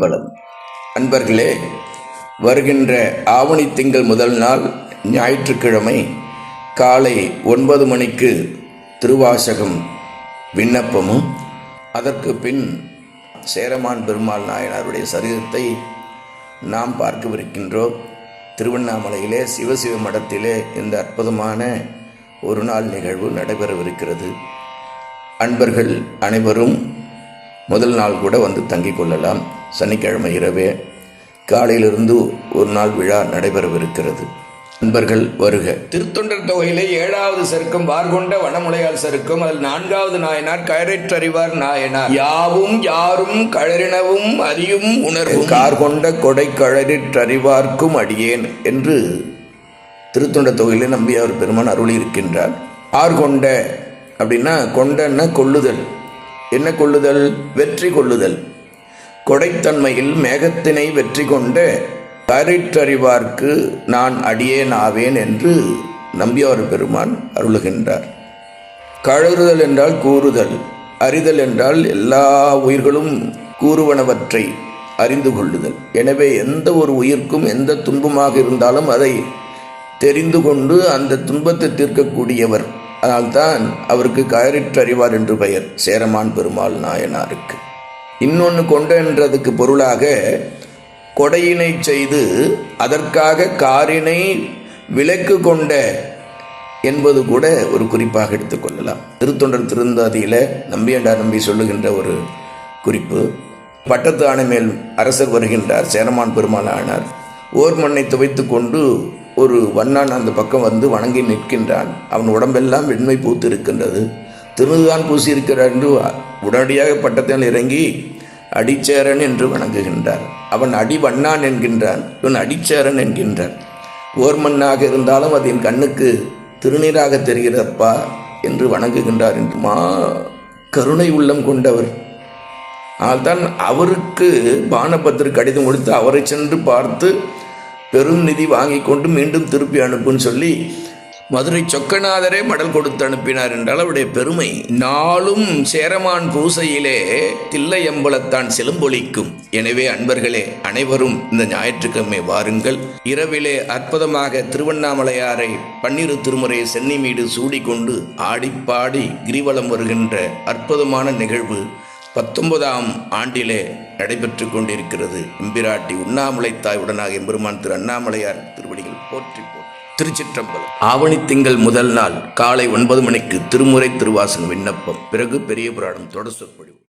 பலம் அன்பர்களே வருகின்ற ஆவணி திங்கள் முதல் நாள் ஞாயிற்றுக்கிழமை காலை ஒன்பது மணிக்கு திருவாசகம் விண்ணப்பமும் அதற்கு பின் சேரமான் பெருமாள் நாயனாருடைய சரிதத்தை நாம் பார்க்கவிருக்கின்றோம். திருவண்ணாமலையிலே சிவசிவ மடத்திலே இந்த அற்புதமான ஒரு நாள் நிகழ்வு நடைபெறவிருக்கிறது. அன்பர்கள் அனைவரும் முதல் நாள் கூட வந்து தங்கிக் கொள்ளலாம். சனிக்கிழமை இரவே காலையிலிருந்து ஒரு நாள் விழா நடைபெறவிருக்கிறது. அன்பர்கள் வருக. திருத்தொண்டர் தொகையிலே ஏழாவது சருக்கம் வார்கொண்ட வனமுலையால் சருக்கம் அதில் நான்காவது நாயனார் கயறற்றறிவார் நாயனார். யாவும் யாரும் கழறினவும் அறியும் உணர்வும். கார் கொண்ட கொடை கழறிற்றறிவார்க்கும் அடியேன் என்று திருத்தொண்ட தொகையிலே நம்பியார் பெருமான் அருளி இருக்கின்றார் ஆர் கொண்ட அப்படின்னா கொண்டன்னா கொள்ளுதல். என்ன கொள்ளுதல்? வெற்றி கொள்ளுதல். கொடைத்தன்மையில் மேகத்தினை வெற்றி கொண்ட கரிற்றறிவார்க்கு நான் அடியேன் ஆவேன் என்று நம்பியவர் பெருமான் அருளுகின்றார். கழறுதல் என்றால் கூறுதல் அறிதல் என்றால் எல்லா உயிர்களும் கூறுவனவற்றை அறிந்து கொள்ளுதல். எனவே எந்த ஒரு உயிர்க்கும் எந்த துன்பமாக இருந்தாலும் அதை தெரிந்து கொண்டு அந்த துன்பத்தை தீர்க்கக்கூடியவர். அதனால்தான் அவருக்கு கயறிற்றறிவார் என்று பெயர். சேரமான் பெருமாள் நாயனாருக்கு. இன்னொன்று கொண்ட என்றதுக்கு பொருளாக கொடையினை செய்து அதற்காக காரினை விலக்கு கொண்ட என்பது கூட ஒரு குறிப்பாக எடுத்துக்கொள்ளலாம் திருத்தொண்டர் திருந்தாதியில் நம்பியண்டா நம்பி சொல்லுகின்ற ஒரு குறிப்பு. பட்டத்து ஆணை மேல் அரசர் வருகின்றார் சேரமான் பெருமாள் ஆனார். ஓர் மண்ணை துவைத்து கொண்டு ஒரு வண்ணான் அந்த பக்கம் வந்து வணங்கி நிற்கின்றான். அவன் உடம்பெல்லாம் வெண்மை பூத்து இருக்கின்றது. திருநுதான் பூசியிருக்கிறார் என்று உடனடியாக பட்டத்தில் இறங்கி அடிச்சேரன் என்று வணங்குகின்றார். அவன் அடிவண்ணான் என்கின்றான் இவன் அடிச்சேரன் என்கின்றான். ஓர் மண்ணாக இருந்தாலும் அது என் கண்ணுக்கு திருநீராக தெரிகிறப்பா என்று வணங்குகின்றார் என்று மா கருணை உள்ளம் கொண்டவர். ஆல்தான் அவருக்கு பானபத்திர கடிதம் கொடுத்து அவரை சென்று பார்த்து பெரும் நிதி வாங்கி கொண்டு மீண்டும் திருப்பி அனுப்புன்னு சொல்லி மதுரை சொக்கநாதரே மடல் கொடுத்து அனுப்பினார் என்றால் அவருடைய பெருமை. நாளும் சேரமான் பூசையிலே தில்லையம்பலத்தான் செலும்பொழிக்கும். எனவே அன்பர்களே அனைவரும் இந்த ஞாயிற்றுக்கிழமை வாருங்கள். இரவிலே அற்புதமாக திருவண்ணாமலையாரை பன்னிரு திருமுறை சென்னி மீது சூடிக்கொண்டு ஆடிப்பாடி கிரிவலம் வருகின்ற அற்புதமான நிகழ்வு பத்தொன்பதாம் ஆண்டிலே நடைபெற்று கொண்டிருக்கிறது. எம்பிராட்டி உண்ணாமலை தாய் உடனாக எம்பெருமான் திரு அண்ணாமலையார் திருவடிகள் போற்றி போற்றி. திருச்சிற்றம்பலம். ஆவணி திங்கள் முதல் நாள் காலை ஒன்பது மணிக்கு திருமுறை திருவாசன் விண்ணப்பம். பிறகு பெரிய புராணம் தொடர் சொற்பொழிவு.